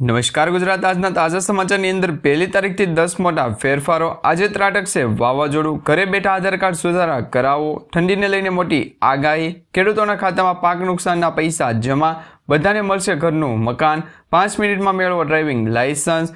નમસ્કાર ગુજરાત આજના તાજા સમાચારની અંદર પહેલી તારીખથી દસ મોટા ફેરફારો. આજે ત્રાટકશે વાવાઝોડું, ઘરે બેઠા આધાર કાર્ડ સુધારા કરાવો, ઠંડીને લઈને મોટી આગાહી. ખેડૂતોના ખાતામાં પાક નુકસાનના પૈસા જમા, બધાને મળશે ઘરનું મકાન. પાંચ મિનિટમાં મેળવો ડ્રાઇવિંગ લાયસન્સ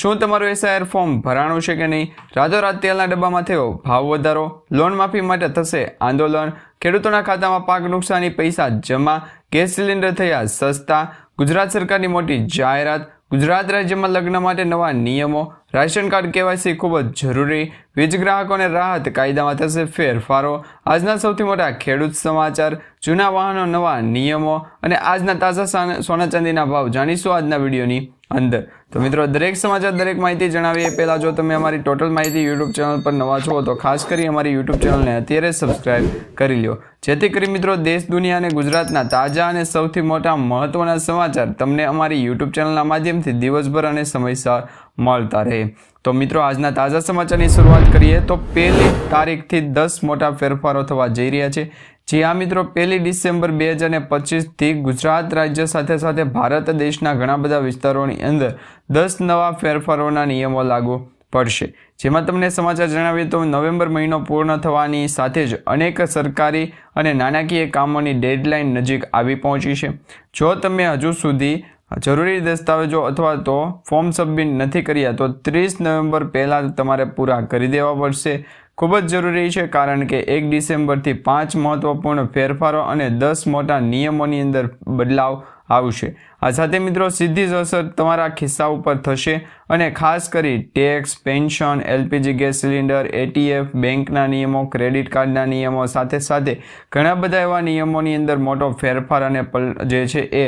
શું તમારું એસઆઈઆર ફોર્મ ભરાણું છે કે નહીં? રાતોરાત તેલના ડબ્બામાં થયો ભાવ વધારો. લોન માફી માટે થશે આંદોલન. ખેડૂતોના ખાતામાં પાક નુકસાની પૈસા જમા. ગેસ સિલિન્ડર થયા સસ્તા. ગુજરાત સરકારની મોટી જાહેરાત, ગુજરાત રાજ્યમાં લગ્ન માટે નવા નિયમો, રાશન કાર્ડ કેવાયસી ખૂબ જ જરૂરી, વીજ ગ્રાહકોને રાહત કાયદામાં થશે ફેરફારો, આજના સૌથી મોટા ખેડૂત સમાચાર, જૂના વાહનો નવા નિયમો અને આજના તાજા સાન- ચાંદીના ભાવ. જાણીશું આજના વિડીયોની અંદર. તો મિત્રો, દરેક સમાચાર, દરેક માહિતી જણાવીએ. પહેલાં જો તમે અમારી ટોટલ માહિતી યુટ્યુબ ચેનલ પર નવા છો, તો ખાસ કરી અમારી યુટ્યુબ ચેનલને અત્યારે સબસ્ક્રાઇબ કરી લ્યો. જેથી કરી મિત્રો, દેશ, દુનિયા અને ગુજરાતના તાજા અને સૌથી મોટા મહત્ત્વના સમાચાર તમને અમારી યુટ્યુબ ચેનલના માધ્યમથી દિવસભર અને સમયસર મળતા રહે. તો મિત્રો, આજના તાજા સમાચારની શરૂઆત કરીએ. તો પહેલી તારીખથી દસ મોટા ફેરફારો થવા જઈ રહ્યા છે. જી હા મિત્રો, પહેલી ડિસેમ્બર બે હજાર પચીસથી ગુજરાત રાજ્ય સાથે સાથે ભારત દેશના ઘણા બધા વિસ્તારોની અંદર દસ નવા ફેરફારોના નિયમો લાગુ પડશે. જેમાં તમને સમાચાર જણાવીએ તો નવેમ્બર મહિનો પૂર્ણ થવાની સાથે જ અનેક સરકારી અને નાણાકીય કામોની ડેડલાઇન નજીક આવી પહોંચી છે. જો તમે હજુ સુધી જરૂરી દસ્તાવેજો અથવા તો ફોર્મ સબમિટ નથી કર્યા, તો ત્રીસ નવેમ્બર પહેલાં તમારે પૂરા કરી દેવા પડશે. ખૂબ જ જરૂરી છે કારણ કે એક ડિસેમ્બરથી પાંચ મહત્વપૂર્ણ ફેરફારો અને દસ મોટા નિયમોની અંદર બદલાવ આવશે. આ સાથે મિત્રો સીધી જ અસર તમારા ખિસ્સા ઉપર થશે અને ખાસ કરી tax, pension, LPG, gas cylinder, ATF, બેંકના નિયમો, ક્રેડિટ કાર્ડના નિયમો, સાથે સાથે ઘણા બધા એવા નિયમોની અંદર મોટો ફેરફાર અને પલ જે છે એ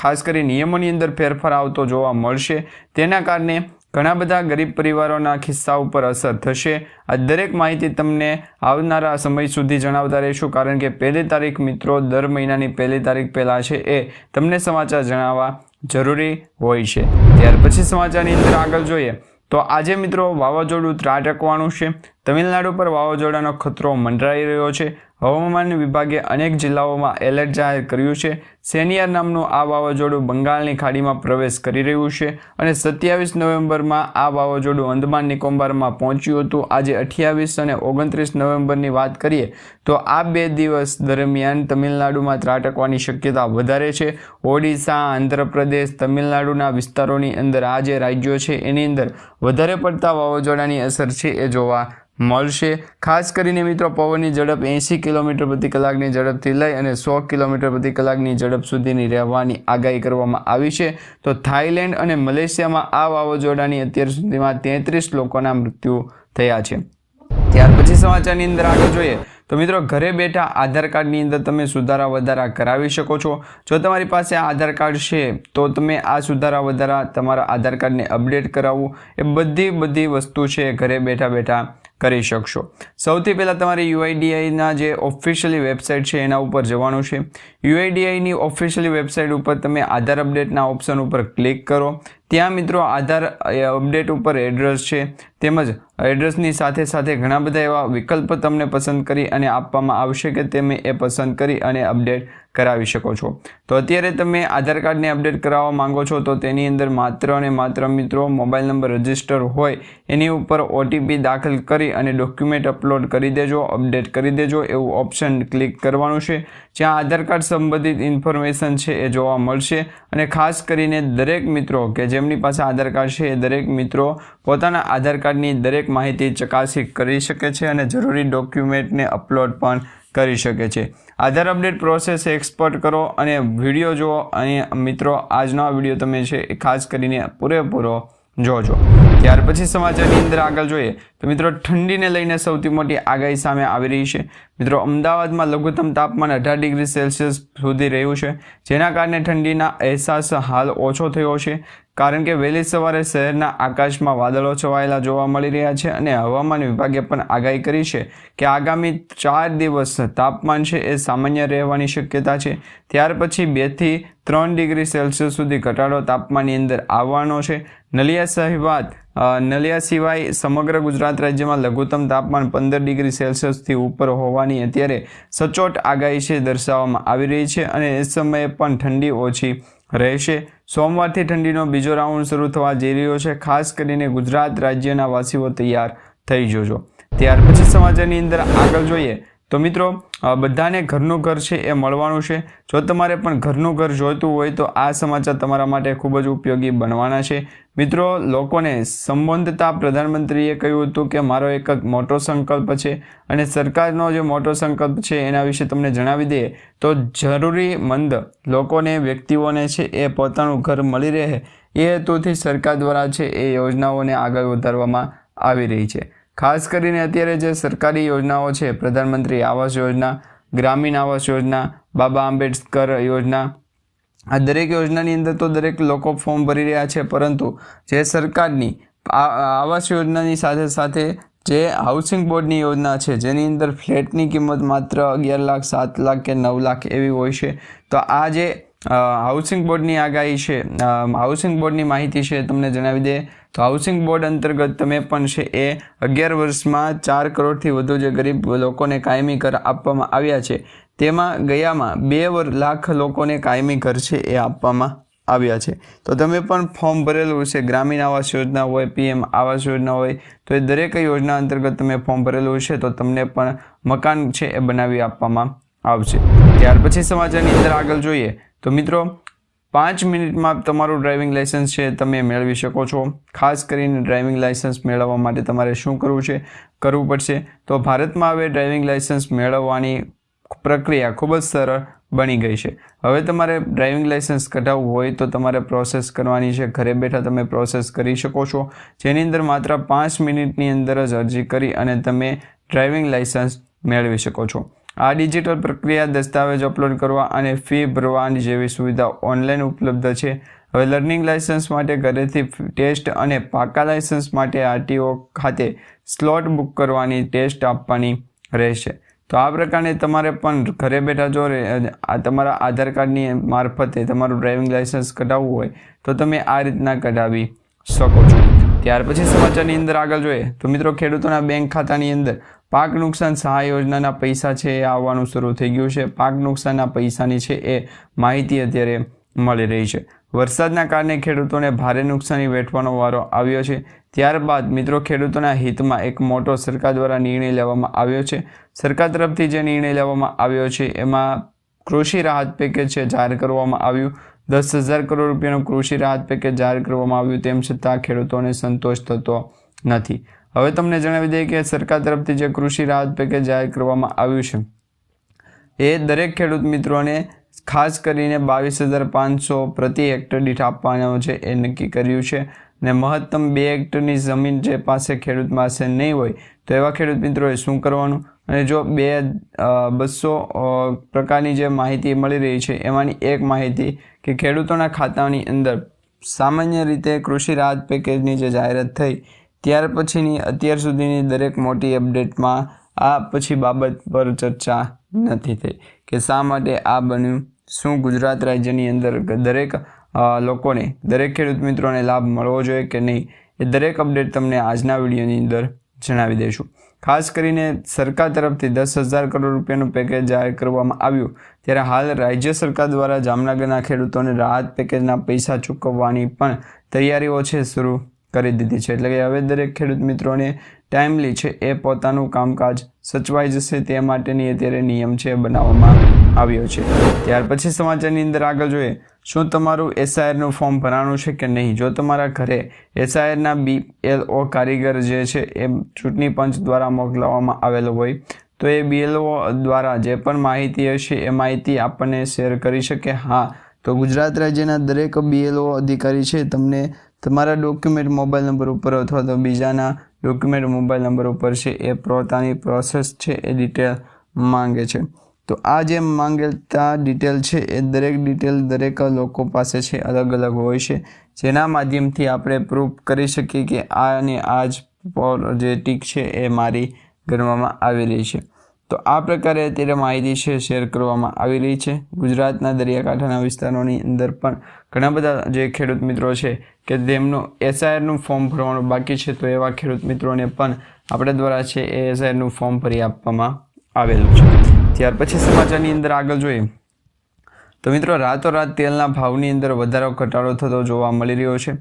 ખાસ કરી નિયમોની અંદર ફેરફાર આવતો જોવા મળશે. તેના કારણે ઘણા બધા ગરીબ પરિવારોના ખિસ્સા ઉપર અસર થશે. આ દરેક માહિતી તમને આવનારા સમય સુધી જણાવતા રહીશું, કારણ કે પહેલી તારીખ મિત્રો દર મહિનાની પહેલી તારીખ પહેલાં છે એ તમને સમાચાર જણાવવા જરૂરી હોય છે. ત્યાર પછી સમાચારની અંદર આગળ જોઈએ તો આજે મિત્રો વાવાઝોડું ત્રાટકવાનું છે. તમિલનાડુ પર વાવાઝોડાનો ખતરો મંડરાઈ રહ્યો છે. હવામાન વિભાગે અનેક જિલ્લાઓમાં એલર્ટ જાહેર કર્યું છે. સેનિયર નામનું આ વાવાઝોડું બંગાળની ખાડીમાં પ્રવેશ કરી રહ્યું છે અને સત્યાવીસ નવેમ્બરમાં આ વાવાઝોડું અંદમાન નિકોબારમાં પહોંચ્યું હતું. આજે અઠ્યાવીસ અને ઓગણત્રીસ નવેમ્બરની વાત કરીએ તો આ બે દિવસ દરમિયાન તમિલનાડુમાં ત્રાટકવાની શક્યતા વધારે છે. ઓડિશા, આંધ્રપ્રદેશ, તમિલનાડુના વિસ્તારોની અંદર આ જે રાજ્યો છે. એની અંદર વધારે પડતા વાવાઝોડાની અસર છે એ જોવા મળશે. ખાસ કરીને મિત્રો, પવનની ઝડપ એંસી કિલોમીટર પ્રતિ કલાકની ઝડપથી લઈ અને સો કિલોમીટર પ્રતિ કલાકની ઝડપ સુધીની રહેવાની આગાહી કરવામાં આવી છે. તો થાઈલેન્ડ અને મલેશિયામાં આ વાવાઝોડાની અત્યાર સુધીમાં તેત્રીસ લોકોના મૃત્યુ થયા છે. ત્યાર પછી સમાચારની અંદર આગળ જોઈએ. તો મિત્રો, ઘરે બેઠા આધાર કાર્ડની અંદર તમે સુધારા વધારા કરાવી શકો છો. જો તમારી પાસે આધાર કાર્ડ છે, તો તમે આ સુધારા વધારા તમારા આધાર કાર્ડને અપડેટ કરાવવું એ બધી બધી વસ્તુ છે. ઘરે બેઠા બેઠા કરી શકશો. સૌથી પહેલાં તમારે યુઆઈડીઆઈના જે ઓફિશિયલી વેબસાઇટ છે, એના ઉપર જવાનું છે. યુઆઈડીઆઈની ઓફિશિયલી વેબસાઇટ ઉપર તમે આધાર અપડેટના ઓપ્શન ઉપર ક્લિક કરો. ત્યાં મિત્રો આધાર અપડેટ ઉપર એડ્રેસ છે. તેમજ એડ્રેસની સાથે સાથે ઘણા બધા એવા વિકલ્પ તમને પસંદ કરી અને આપવામાં આવશે કે તમે એ પસંદ કરી અને અપડેટ કરાવી શકો છો. તો અત્યારે તમે આધાર કાર્ડને અપડેટ કરાવવા માંગો છો તો તેની અંદર માત્ર અને માત્ર મિત્રો મોબાઈલ નંબર રજિસ્ટર હોય એની ઉપર ઓટીપી દાખલ કરી અને ડોક્યુમેન્ટ અપલોડ કરી દેજો, અપડેટ કરી દેજો એવું ઓપ્શન ક્લિક કરવાનું છે. જ્યાં આધાર કાર્ડ સંબંધિત ઇન્ફોર્મેશન છે એ જોવા મળશે અને ખાસ કરીને દરેક મિત્રો કે જેમની પાસે આધાર કાર્ડ છે. એ દરેક મિત્રો પોતાના આધાર કાર્ડની દરેક માહિતી ચકાસી કરી શકે છે અને જરૂરી ડોક્યુમેન્ટને અપલોડ પણ કરી શકે છે. આધાર અપડેટ પ્રોસેસ એક્સપોર્ટ કરો અને વીડિયો જુઓ. અને મિત્રો, આજનો આ વીડિયો તમે છે એ ખાસ કરીને પૂરેપૂરો જોજો. ત્યાર પછી સમાચારની અંદર આગળ જોઈએ. તો મિત્રો, ઠંડીને લઈને સૌથી મોટી આગાહી સામે આવી રહી છે. મિત્રો, અમદાવાદમાં લઘુત્તમ તાપમાન અઢાર ડિગ્રી સેલ્સિયસ સુધી રહ્યું છે, જેના કારણે ઠંડીના અહેસાસ હાલ ઓછો થયો છે. કારણ કે વહેલી સવારે શહેરના આકાશમાં વાદળો છવાયેલા જોવા મળી રહ્યા છે અને હવામાન વિભાગે પણ આગાહી કરી છે કે આગામી ચાર દિવસ તાપમાન છે એ સામાન્ય રહેવાની શક્યતા છે. ત્યાર પછી બેથી ત્રણ ડિગ્રી સેલ્સિયસ સુધી ઘટાડો તાપમાનની અંદર આવવાનો છે. નલિયા સિવાય નલિયા સિવાય સમગ્ર ગુજરાત રાજ્યમાં લઘુત્તમ તાપમાન પંદર ડિગ્રી સેલ્સિયસથી ઉપર હોવાની અત્યારે સચોટ આગાહી છે દર્શાવવામાં આવી રહી છે અને એ સમયે પણ ઠંડી ઓછી રહેશે. સોમવારથી ઠંડીનો બીજો રાઉન્ડ શરૂ થવા જઈ રહ્યો છે. ખાસ કરીને ગુજરાત રાજ્યના વાસીઓ તૈયાર થઈ જજો. ત્યાર પછી સમાચારની અંદર આગળ જોઈએ. તો મિત્રો બધાને ઘરનું ઘર છે એ મળવાનું છે. જો તમારે પણ ઘરનું ઘર જોઈતું હોય તો આ સમાચાર તમારા માટે ખૂબ જ ઉપયોગી બનવાના છે. મિત્રો, લોકોને સંબોધતા પ્રધાનમંત્રીએ કહ્યું હતું કે મારો એક મોટો સંકલ્પ છે અને સરકારનો જે મોટો સંકલ્પ છે એના વિશે તમને જણાવી દઈએ તો જરૂરીમંદ લોકોને, વ્યક્તિઓને છે એ પોતાનું ઘર મળી રહે એ હેતુથી સરકાર દ્વારા છે એ યોજનાઓને આગળ વધારવામાં આવી રહી છે. ખાસ કરીને અત્યારે જે સરકારી યોજનાઓ છે, પ્રધાનમંત્રી આવાસ યોજના, ગ્રામીણ આવાસ યોજના, બાબા આંબેડકર યોજના, આ દરેક યોજનાની અંદર તો દરેક લોકો ફોર્મ ભરી રહ્યા છે, પરંતુ જે સરકારની આવાસ યોજનાની સાથે સાથે જે હાઉસિંગ બોર્ડની યોજના છે, જેની અંદર ફ્લેટની કિંમત માત્ર અગિયાર લાખ, સાત લાખ કે નવ લાખ એવી હોય છે, તો આ જે હાઉસિંગ બોર્ડની આગાહી છે. હાઉસિંગ બોર્ડની માહિતી છે તમને જણાવી દે. તો હાઉસિંગ બોર્ડ અંતર્ગત તમે પણ છે એ અગિયાર વર્ષમાં ચાર કરોડથી વધુ જે ગરીબ લોકોને કાયમી ઘર આપવામાં આવ્યા છે, તેમાં ગયામાં બે લાખ લોકોને કાયમી ઘર છે એ આપવામાં આવ્યા છે. તો તમે પણ ફોર્મ ભરેલું છે ગ્રામીણ આવાસ યોજના હોય, પીએમ આવાસ યોજના હોય, તો એ દરેક યોજના અંતર્ગત તમે ફોર્મ ભરેલું છે તો તમને પણ મકાન છે એ બનાવી આપવામાં આવશે. ત્યાર પછી સમાચારની અંદર આગળ જોઈએ તો મિત્રો, પાંચ મિનિટમાં તમારું ડ્રાઇવિંગ લાઇસન્સ છે, તમે મેળવી શકો છો. ખાસ કરીને ડ્રાઇવિંગ લાઇસન્સ મેળવવા માટે તમારે શું કરવું છે? કરવું પડશે. તો ભારતમાં હવે ડ્રાઇવિંગ લાઇસન્સ મેળવવાની પ્રક્રિયા ખૂબ જ સરળ બની ગઈ છે. હવે તમારે ડ્રાઇવિંગ લાઇસન્સ કઢાવવું હોય તો તમારે પ્રોસેસ કરવાની છે. ઘરે બેઠા તમે પ્રોસેસ કરી શકો છો. જેની અંદર માત્ર પાંચ મિનિટની અંદર જ અરજી કરી અને તમે ડ્રાઇવિંગ લાઇસન્સ મેળવી શકો છો. આ ડિજિટલ પ્રક્રિયા દસ્તાવેજ અપલોડ કરવા અને ફી ભરવાની જેવી સુવિધા ઓનલાઈન ઉપલબ્ધ છે. હવે લર્નિંગ લાઇસન્સ માટે ઘરેથી ટેસ્ટ અને પાકા લાઇસન્સ માટે આરટીઓ ખાતે સ્લોટ બુક કરવાની ટેસ્ટ આપવાની રહેશે. તો આ પ્રકારે તમારે પણ ઘરે બેઠા જો તમારા આધાર કાર્ડની મારફતે તમારું ડ્રાઇવિંગ લાઇસન્સ કઢાવવું હોય, તો તમે આ રીતના કઢાવી શકો છો. ત્યાર પછી સમાચારની અંદર આગળ જોઈએ. તો મિત્રો, ખેડૂતોના બેંક ખાતાની અંદર પાક નુકસાન સહાય યોજનાના પૈસા છે એ આવવાનું શરૂ થઈ ગયું છે. પાક નુકસાનના પૈસાની છે એ માહિતી અત્યારે મળી રહી છે. વરસાદના કારણે ખેડૂતોને ભારે નુકસાની વેઠવાનો વારો આવ્યો છે. ત્યારબાદ મિત્રો, ખેડૂતોના હિતમાં એક મોટો સરકાર દ્વારા નિર્ણય લેવામાં આવ્યો છે. સરકાર તરફથી જે નિર્ણય લેવામાં આવ્યો છે એમાં કૃષિ રાહત પેકેજ છે જાહેર કરવામાં આવ્યું. દસ હજાર કરોડ રૂપિયાનું કૃષિ રાહત પેકેજ જાહેર કરવામાં આવ્યું. તેમ છતાં ખેડૂતોને સંતોષ થતો નથી. હવે તમને જણાવી દઈએ કે સરકાર તરફથી જે કૃષિ રાહત પેકેજ જાહેર કરવામાં આવ્યું છે, એ દરેક ખેડૂત મિત્રોને ખાસ કરીને બાવીસ હજાર પાંચસો પ્રતિ હેક્ટર દીઠ આપવાનો છે, એ નક્કી કર્યું છે. ને મહત્તમ બે હેક્ટરની જમીન જે પાસે ખેડૂત પાસે નહીં હોય, તો એવા ખેડૂત મિત્રોએ શું કરવાનું? અને જો બે બસો પ્રકારની જે માહિતી મળી રહી છે, એમાંની એક માહિતી કે ખેડૂતોના ખાતાની અંદર સામાન્ય રીતે કૃષિ રાહત પેકેજની જે જાહેરાત થઈ ત્યાર પછીની, અત્યાર સુધીની દરેક મોટી અપડેટમાં આ પછી બાબત પર ચર્ચા નથી થઈ કે શા માટે આ બન્યું, શું ગુજરાત રાજ્યની અંદર દરેક લોકોને, દરેક ખેડૂત મિત્રોને લાભ મળવો જોઈએ કે નહીં, એ દરેક અપડેટ તમને આજના વિડીયોની અંદર જણાવી દઈશું. ખાસ કરીને સરકાર તરફથી દસ હજાર કરોડ રૂપિયાનું પેકેજ જાહેર કરવામાં આવ્યું, ત્યારે હાલ રાજ્ય સરકાર દ્વારા જામનગરના ખેડૂતોને રાહત પેકેજના પૈસા ચૂકવવાની પણ તૈયારીઓ છે શરૂ કરી દીધી છે. એટલે કે હવે દરેક ખેડૂત મિત્રોને ટાઈમલી છે એ પોતાનું કામકાજ સચવાઈ જશે તે માટેની અત્યારે નિયમ છે બનાવવામાં આવ્યો છે. ત્યાર પછી સમાચારની અંદર આગળ જોઈએ, શું તમારું એસઆઈઆરનું ફોર્મ ભરાણું છે કે નહીં? જો તમારા ઘરે એસઆઈઆરના બી એલઓ કારીગર જે છે એ ચૂંટણી પંચ દ્વારા મોકલાવવામાં આવેલો હોય, તો એ બીએલઓ દ્વારા જે પણ માહિતી હશે એ માહિતી આપણને શેર કરી શકે. હા, તો ગુજરાત રાજ્યના દરેક બીએલઓ અધિકારી છે, તમને તમારા ડોક્યુમેન્ટ મોબાઈલ નંબર ઉપર અથવા તો બીજાના ડોક્યુમેન્ટ મોબાઈલ નંબર ઉપર છે, એ પોતાની પ્રોસેસ છે, એ ડિટેલ માંગે છે. તો આ જે માંગેલતા ડિટેલ છે, એ દરેક ડિટેલ દરેક લોકો પાસે છે, અલગ અલગ હોય છે. જેના માધ્યમથી આપણે પ્રૂફ કરી શકીએ કે આ અને આ જ જે ટીક છે, એ મારી ગણવામાં આવી રહી છે. તો આ પ્રકારે અત્યારે માહિતી છે શેર કરવામાં આવી રહી છે. ગુજરાતના દરિયાકાંઠાના વિસ્તારોની અંદર પણ ઘણા બધા જે ખેડૂત મિત્રો છે કે તેમનું એસઆઈઆરનું ફોર્મ ભરવાનું બાકી છે, તો એવા ખેડૂત મિત્રોને પણ આપણે દ્વારા છે એ એસઆઈઆરનું ફોર્મ ભરી આપવામાં આવેલું છે. ત્યાર પછી સમાચારની અંદર આગળ જોઈએ. તો મિત્રો, રાતોરાત તેલના ભાવની અંદર વધારો, ઘટાડો થતો જોવા મળી રહ્યો છે.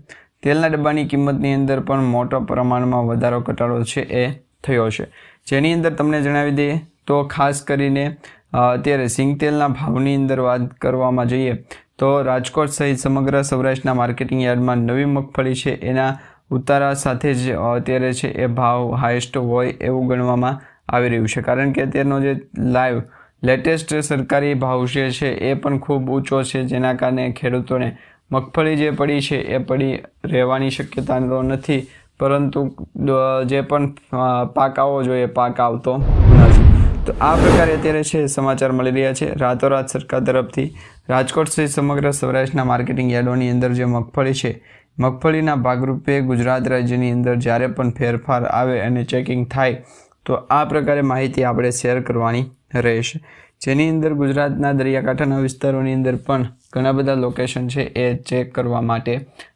તેલના ડબ્બાની કિંમતની અંદર પણ મોટા પ્રમાણમાં વધારો, ઘટાડો છે એ થયો છે. જેની અંદર તમને જણાવી દઈએ, તો ખાસ કરીને અત્યારે સિંગ તેલના ભાવની અંદર વાત કરવામાં જઈએ તો રાજકોટ સહિત સમગ્ર સૌરાષ્ટ્રના માર્કેટિંગ યાર્ડમાં નવી મગફળી છે. એના ઉતારા સાથે જ અત્યારે છે એ ભાવ હાઈએસ્ટ હોય એવું ગણવામાં આવી રહ્યું છે. કારણ કે અત્યારનો જે લાઈવ લેટેસ્ટ સરકારી ભાવ છે એ પણ ખૂબ ઊંચો છે, જેના કારણે ખેડૂતોને મગફળી જે પડી છે એ પડી રહેવાની શક્યતા નથી. પરંતુ જે પણ પાક આવવો જોઈએ, પાક આવતો તો આ પ્રકારે અત્યારે છે સમાચાર મળી રહ્યા છે. રાતોરાત સરકાર તરફથી રાજકોટ સહિત સમગ્ર સૌરાષ્ટ્રના માર્કેટિંગ યાર્ડોની અંદર જે મગફળી છે, મગફળીના ભાગરૂપે ગુજરાત રાજ્યની અંદર જ્યારે પણ ફેરફાર આવે અને ચેકિંગ થાય, તો આ પ્રકારે માહિતી આપણે શેર કરવાની રહેશે. જેની અંદર ગુજરાતના દરિયાકાંઠાના વિસ્તારોની અંદર પણ ઘણા બધા લોકેશન છે એ ચેક કરવા માટે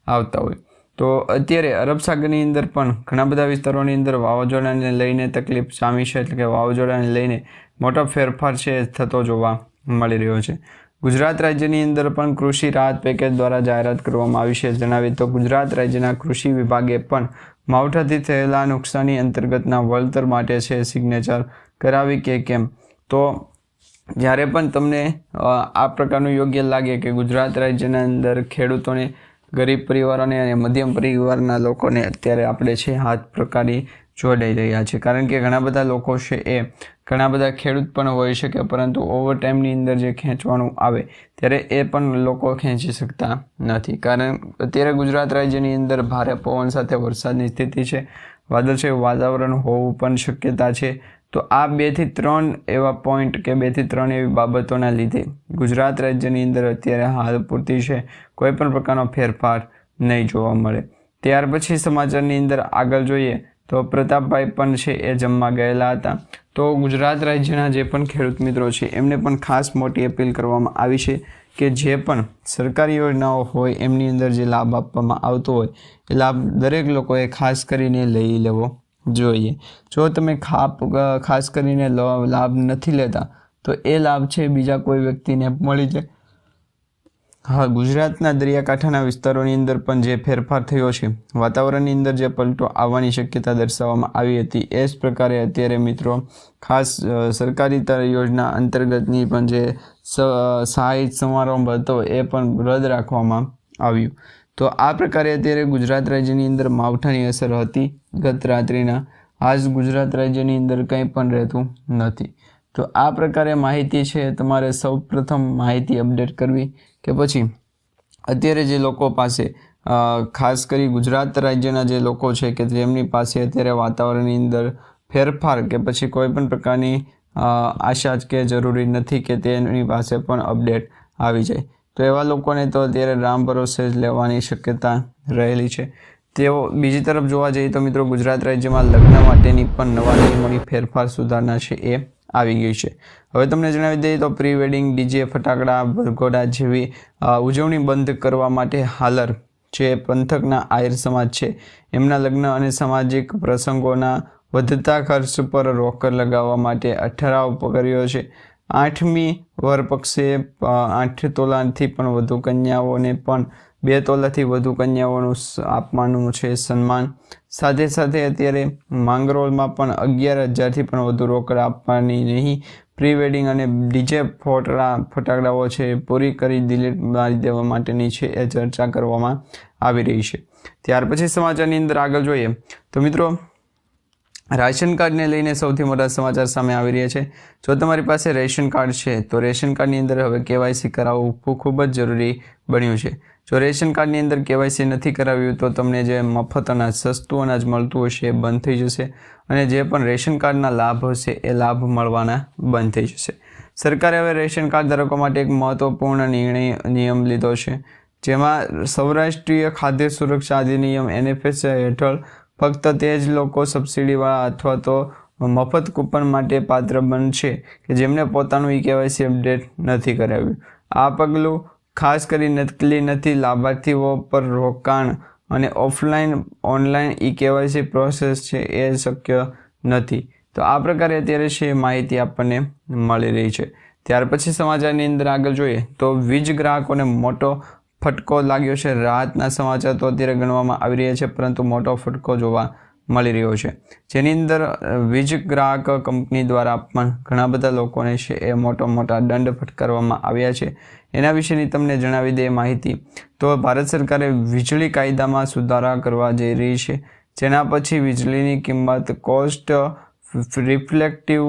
આવતા હોય. તો અત્યારે અરબ સાગરની અંદર પણ ઘણા બધા વિસ્તારોની અંદર વાવાઝોડાને લઈને તકલીફ સામી છે, એટલે કે વાવાઝોડાને લઈને મોટો ફેરફાર છે થતો જોવા મળી રહ્યો છે. ગુજરાત રાજ્યની અંદર પણ કૃષિ રાહત પેકેજ દ્વારા જાહેરાત કરવામાં આવી છે. જણાવીએ તો ગુજરાત રાજ્યના કૃષિ વિભાગે પણ માવઠાથી થયેલા નુકસાની અંતર્ગતના વળતર માટે છે સિગ્નેચર કરાવી કે કેમ? તો જ્યારે પણ તમને આ પ્રકારનું યોગ્ય લાગે કે ગુજરાત રાજ્યના અંદર ખેડૂતોને ગરીબ પરિવાર અને મધ્યમ પરિવારના લોકોને અત્યારે આપણે છે હાથ પ્રકારે જોડાઈ રહ્યા છે. કારણ કે ઘણા બધા લોકો છે એ ઘણા બધા ખેડૂત પણ હોઈ શકે, પરંતુ ઓવર ટાઈમની અંદર જે ખેંચવાનું આવે ત્યારે એ પણ લોકો ખેંચી શકતા નથી. કારણ અત્યારે ગુજરાત રાજ્યની અંદર ભારે પવન સાથે વરસાદની સ્થિતિ છે. વાદળછાયું વાતાવરણ હોવું પણ શક્યતા છે. તો આ બેથી ત્રણ એવા પોઈન્ટ કે બેથી ત્રણ એવી બાબતોના લીધે ગુજરાત રાજ્યની અંદર અત્યારે હાલ પૂરતી છે. કોઈ પણ પ્રકારનો ફેરફાર નહીં જોવા મળે. ત્યાર પછી સમાચારની અંદર આગળ જોઈએ તો પ્રતાપભાઈ પણ છે એ જમવા ગયેલા હતા. તો ગુજરાત રાજ્યના જે પણ ખેડૂત મિત્રો છે એમને પણ ખાસ મોટી અપીલ કરવામાં આવી છે કે જે પણ સરકારી યોજનાઓ હોય એમની અંદર જે લાભ આપવામાં આવતો હોય એ લાભ દરેક લોકોએ ખાસ કરીને લઈ લેવો. જોઈએ. જો તમે ખાપ ખાસ કરીને લાભ નથી લેતા, તો એ લાભ છે બીજા કોઈ વ્યક્તિને મળી જાય. હા, ગુજરાતના દરિયાકાંઠાના વિસ્તારોની અંદર પણ જે ફેરફાર થયો છે, વાતાવરણની અંદર જે પલટો આવવાની શક્યતા દર્શાવવામાં આવી હતી, એ જ પ્રકારે અત્યારે મિત્રો ખાસ સરકારી યોજના અંતર્ગતની પણ જે સહાય સમારંભ હતો એ પણ રદ રાખવામાં આવ્યું. તો આ પ્રકારે અત્યારે ગુજરાત રાજ્યની અંદર માવઠાની અસર હતી ગત રાત્રિના. આજ ગુજરાત રાજ્યની અંદર કંઈ પણ રહેતું નથી. તો આ પ્રકારે માહિતી છે, તમારે સૌપ્રથમ માહિતી અપડેટ કરવી કે પછી અત્યારે જે લોકો પાસે ખાસ કરી ગુજરાત રાજ્યના જે લોકો છે કે જેમની પાસે અત્યારે વાતાવરણની અંદર ફેરફાર કે પછી કોઈ પણ પ્રકારની આશા જ કે જરૂરી નથી કે તેની પાસે પણ અપડેટ આવી જાય. તો એવા લોકોને તો અત્યારે રામ ભરોસે જ લેવાની શક્યતા રહેલી છે. તેઓ બીજી તરફ જોવા જઈએ તો મિત્રો ગુજરાત રાજ્યમાં લગ્ન માટેની પણ નવા નિયમોની ફેરફાર સુધારણા છે એ આવી ગઈ છે. હવે તમને જણાવી દઈએ તો પ્રી વેડિંગ ડીજે ફટાકડા ભરઘોડા જેવી ઉજવણી બંધ કરવા માટે હાલર જે પંથકના આયર સમાજ છે, એમના લગ્ન અને સામાજિક પ્રસંગોના વધતા ખર્ચ પર રોકર લગાવવા માટે અઠરાવ કર્યો છે. આઠમી વર પક્ષે આઠ તોલાથી પણ વધુ કન્યાઓને પણ બે તોલાથી વધુ કન્યાઓનું આપવાનું છે સન્માન. સાથે સાથે અત્યારે માંગરોળમાં પણ અગિયાર હજારથી પણ વધુ રોકડ આપવાની નહીં. પ્રી વેડિંગ અને ડીજે ફોટડા ફટાકડાઓ છે પૂરી કરી ડિલીટ મારી દેવા માટેની છે એ ચર્ચા કરવામાં આવી રહી છે. ત્યાર પછી સમાચારની અંદર આગળ જોઈએ. તો મિત્રો રાશન કાર્ડને લઈને સૌથી મોટા સમાચાર સામે આવી રહ્યા છે. જો તમારી પાસે રેશન કાર્ડ છે, તો રેશન કાર્ડની અંદર હવે કેવાયસી કરાવવું ખૂબ જ જરૂરી બન્યું છે. જો રેશન કાર્ડની અંદર કેવાયસી નથી કરાવ્યું, તો તમને જે મફત અનાજ, સસ્તું અનાજ મળતું હશે એ બંધ થઈ જશે અને જે પણ રેશન કાર્ડના લાભ હશે એ લાભ મળવાના બંધ થઈ જશે. સરકારે હવે રેશન કાર્ડ ધારકો માટે એક મહત્વપૂર્ણ નિર્ણય, નિયમ લીધો છે, જેમાં સૌરાષ્ટ્રીય ખાદ્ય સુરક્ષા અધિનિયમ એનએફએસ હેઠળ ફક્ત તે જ લોકો સબસિડીવાળા અથવા તો મફત કૂપન માટે પાત્ર બનશે કે જેમણે પોતાનું ઈ કેવાયસી અપડેટ નથી કરાવ્યું. આ પગલું ખાસ કરી નકલી નથી, લાભાર્થીઓ પર રોકાણ અને offline, online e KYC process છે એ શક્ય નથી. તો આ પ્રકારે અત્યારે છે માહિતી આપણને મળી રહી છે. ત્યાર પછી સમાચારની અંદર આગળ જોઈએ તો વીજ ગ્રાહકોને મોટો ફટકો લાગ્યો છે. રાહતના સમાચાર તો અત્યારે ગણવામાં આવી રહ્યા છે, પરંતુ મોટો ફટકો જોવા મળી રહ્યો છે. જેની અંદર વીજ ગ્રાહક કંપની દ્વારા પણ ઘણા બધા લોકોને છે એ મોટા મોટા દંડ ફટકારવામાં આવ્યા છે. એના વિશેની તમને જણાવી દે માહિતી. તો ભારત સરકારે વીજળી કાયદામાં સુધારા કરવા જઈ રહી છે. જેના પછી વીજળીની કિંમત, કોસ્ટ રિફ્લેક્ટિવ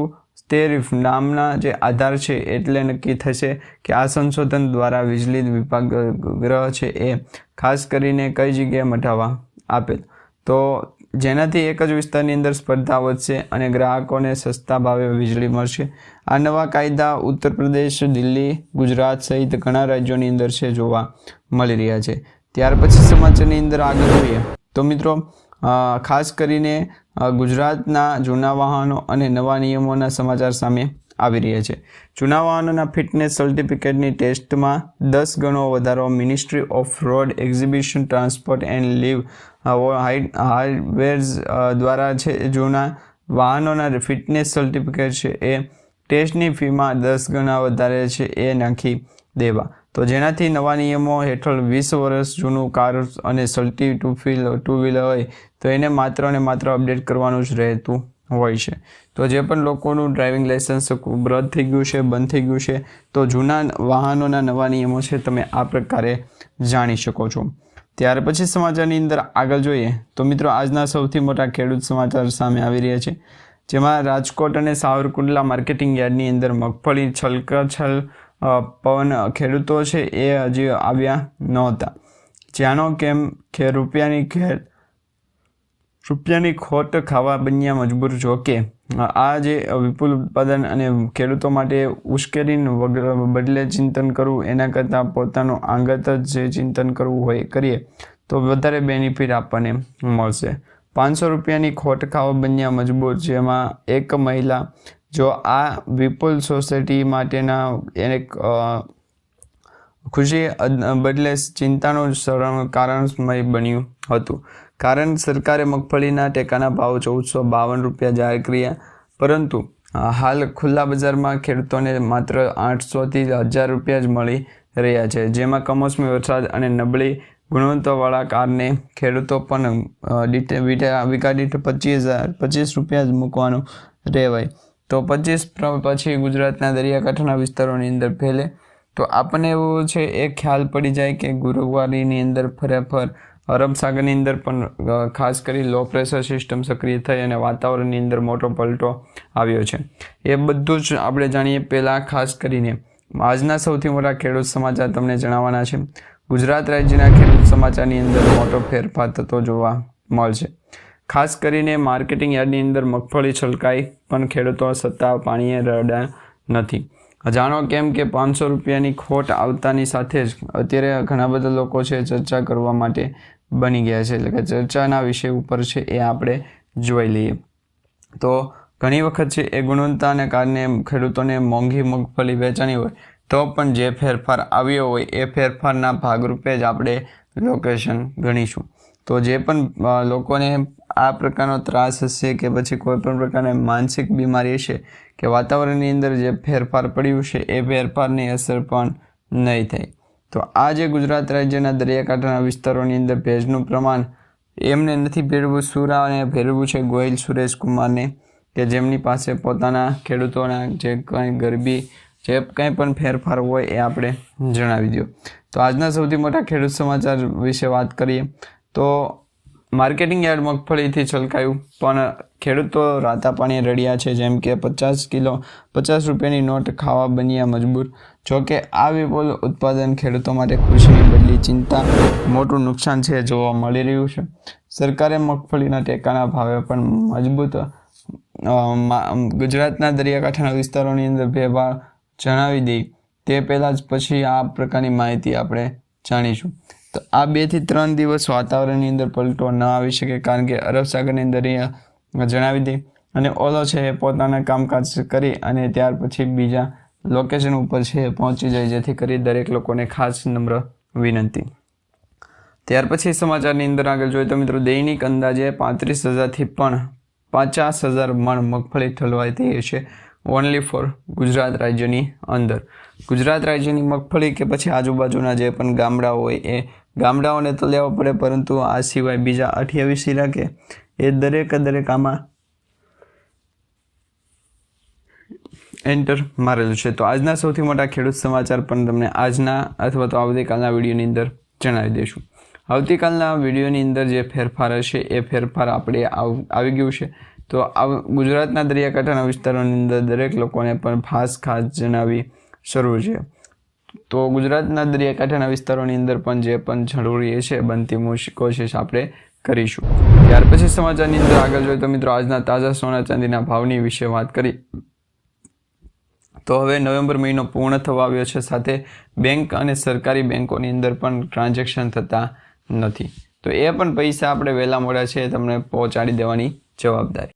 ટેરિફ નામના જે આધાર છે એટલે નક્કી થશે કે આ સંશોધન દ્વારા વીજળી વિભાગ ગ્રહ છે એ ખાસ કરીને કઈ જગ્યાએ મટાવા આપેલ. તો જેનાથી એક જ વિસ્તારની અંદર સ્પર્ધા વધશે અને ગ્રાહકોને સસ્તા ભાવે વીજળી મળશે. આ નવા કાયદા ઉત્તર પ્રદેશ, દિલ્હી, ગુજરાત સહિત ઘણા રાજ્યોની અંદર છે જોવા મળી રહ્યા છે. ત્યાર પછી સમાચારની અંદર આગળ જોઈએ તો મિત્રો ખાસ કરીને ગુજરાતના જૂના વાહનો અને નવા નિયમોના સમાચાર સામે આવી રહ્યા છે. જૂના વાહનોના ફિટનેસ સર્ટિફિકેટની ટેસ્ટમાં દસ ગણો વધારો, ministry of road exhibition, transport and leave hardwares દ્વારા છે જૂના વાહનોના ફિટનેસ સર્ટિફિકેટ છે એ ટેસ્ટની ફીમાં દસ ગણા વધારે છે એ નાખી દેવા. તો જેનાથી નવા નિયમો હેઠળ વીસ વર્ષ જૂનું કાર અને સલ્ટી ટુ ફીલ, ટુ વ્હીલર હોય, તો એને માત્ર અને માત્ર અપડેટ કરવાનું જ રહેતું હોય છે. તો જે પણ લોકોનું ડ્રાઇવિંગ લાઇસન્સ રદ થઈ ગયું છે, બંધ થઈ ગયું છે, તો જૂના વાહનોના નવા નિયમો છે, તમે આ પ્રકારે જાણી શકો છો. ત્યાર પછી સમાચારની અંદર આગળ જોઈએ, તો મિત્રો આજના સૌથી મોટા ખેડૂત સમાચાર સામે આવી રહ્યા છે. જેમાં રાજકોટ અને સાવરકુંડલા માર્કેટિંગ યાર્ડની અંદર મગફળી, છલકછલ પવન ખેડૂતો છે એ હજી આવ્યા નહોતા. જાણો કેમ કે રૂપિયાની ખેર રૂપિયાની ખોટ ખાવા બન્યા મજબૂર જો કે, આ જે વિપુલ ઉત્પાદન અને ખેડૂતો માટે ઉશ્કેરીને બદલે ચિંતન કરવું, એના કરતાં પોતાનું આંગત જ જે ચિંતન કરવું હોય, કરીએ, તો વધારે બેનિફિટ આપણને મળશે. પાંચસો રૂપિયાની ખોટ ખાવા બન્યા મજબૂર, જેમાં એક મહિલા, જો આ વિપુલ સોસાયટી માટેના એને ખુશી બદલે ચિંતાનું સરળ કારણમય બન્યું હતું. કારણ સરકારે મગફળીના ટેકાના ભાવ ચૌદસો બાવન રૂપિયા જાહેર કર્યા, પરંતુ હાલ ખુલ્લા બજારમાં ખેડૂતોને માત્ર આઠસોથી હજાર રૂપિયા જ મળી રહ્યા છે, જેમાં કમોસમી વરસાદ અને નબળી ગુણવત્તાવાળા કારને ખેડૂતો પણ વીઘા દીઠ પચીસ હજાર, પચીસ રૂપિયા જ મૂકવાનું રહેવાય. તો પચીસ પછી ગુજરાતના દરિયાકાંઠાના વિસ્તારોની અંદર ફેલે. તો આપણને એવું છે, એ ખ્યાલ પડી જાય કે ગુરુવારીની અંદર ફરેફર અરબ સાગરની અંદર પણ ખાસ કરી લો પ્રેશર સિસ્ટમ સક્રિય થઈ અને વાતાવરણની અંદર મોટો પલટો આવ્યો છે. એ બધું જ આપણે જાણીએ પહેલાં ખાસ કરીને. આજના સૌથી મોટા ખેડૂત સમાચાર તમને જણાવવાના છે. ગુજરાત રાજ્યના ખેડૂત સમાચારની અંદર મોટો ફેરફાર થતો જોવા મળશે. ખાસ કરીને માર્કેટિંગ યાર્ડની અંદર મગફળી છલકાઈ, પણ ખેડૂતો સત્તા પાણીએ રડ્યા નથી. જાણો કેમ કે પાંચસો રૂપિયાની ખોટ આવતાની સાથે જ અત્યારે ઘણા બધા લોકો છે ચર્ચા કરવા માટે બની ગયા છે. એટલે કે ચર્ચાના વિષય ઉપર છે એ આપણે જોઈ લઈએ. તો ઘણી વખત છે એ ગુણવત્તાને કારણે ખેડૂતોને મોંઘી મગફળી વેચાણી હોય તો પણ જે ફેરફાર આવ્યો હોય એ ફેરફારના ભાગરૂપે જ આપણે લોકેશન ગણીશું. તો જે પણ લોકોને આ પ્રકારનો ત્રાસ હશે કે પછી કોઈ પણ પ્રકારની માનસિક બીમારી હશે કે વાતાવરણની અંદર જે ફેરફાર પડ્યું છે એ ફેરફારની અસર પણ નહીં થાય. તો આ જે ગુજરાત રાજ્યના દરિયાકાંઠાના વિસ્તારોની અંદર ભેજનું પ્રમાણ એમને નથી ભેળવું સુરાને ભેળવું છે ગોયલ સુરેશકુમારને, કે જેમની પાસે પોતાના ખેડૂતોના જે કંઈ ગરબી જે કંઈ પણ ફેરફાર હોય એ આપણે જણાવી દો તો આજના સૌથી મોટા ખેડૂત સમાચાર વિશે વાત કરીએ, તો માર્કેટિંગ યાર્ડ મગફળીથી છલકાયું, પણ ખેડૂતો રાતા પાણીએ રડ્યા છે, જેમ કે પચાસ કિલો, પચાસ રૂપિયાની નોટ ખાવા બન્યા મજબૂર. જોકે આ વિપુલ ઉત્પાદન ખેડૂતો માટે ખુશીની બદલી, ચિંતા, મોટું નુકસાન છે, જોવા મળી રહ્યું છે. સરકારે મગફળીના ટેકાના ભાવે પણ મજબૂત ગુજરાતના દરિયાકાંઠાના વિસ્તારોની અંદર ભેભાર જણાવી દઈ. તે પહેલાં જ પછી આ પ્રકારની માહિતી આપણે જાણીશું. તો આ બેથી ત્રણ દિવસ વાતાવરણની અંદર પલટો ન આવી શકે કારણ કે અરબ સાગરની અંદર જણાવી દઈ. અને ઓલો છે એ પોતાના કામકાજ કરી અને ત્યાર પછી બીજા લોકેશન ઉપર છે એ પહોંચી જાય, જેથી કરી દરેક લોકોને ખાસ નમ્ર વિનંતી. ત્યાર પછી સમાચારની અંદર આગળ જોઈએ તો મિત્રો દૈનિક અંદાજે પાંત્રીસ હજારથી પણ પચાસ હજાર મણ મગફળી ઠલવાતી છે. ઓનલી ફોર ગુજરાત રાજ્યની અંદર. ગુજરાત રાજ્યની મગફળી કે પછી આજુબાજુના જે પણ ગામડાઓ હોય એ ગામડાઓને તો લેવા પડે, પરંતુ આ સિવાય બીજા અઠ્યાવીસ ઇલાકે એ દરેક દરેક આમાં એન્ટર મારેલું છે. તો આજના સૌથી મોટા ખેડૂત સમાચાર પણ તમને આજના અથવા તો આવતીકાલના વિડીયોની અંદર જણાવી દઈશું. આવતીકાલના વિડીયોની અંદર જે ફેરફાર હશે એ ફેરફાર આપણે આવી ગયું છે. તો આ ગુજરાતના દરિયાકાંઠાના વિસ્તારોની અંદર દરેક લોકોને પણ ખાસ ખાસ જણાવી જરૂર છે. તો ગુજરાતના દરિયાકાંઠાના વિસ્તારોની અંદર પણ જે પણ જરૂરી છે, બનતી કોશિશ આપણે કરીશું. ત્યાર પછી સમાચારની અંદર આગળ જોઈએ તો મિત્રો આજના તાજા સોના ચાંદીના ભાવની વિશે વાત કરી. તો હવે નવેમ્બર મહિનો પૂર્ણ થવા આવ્યો છે, સાથે બેંક અને સરકારી બેંકોની અંદર પણ ટ્રાન્ઝેક્શન થતા નથી. તો એ પણ પૈસા આપણે વહેલા મોડા છે તમને પહોંચાડી દેવાની જવાબદારી.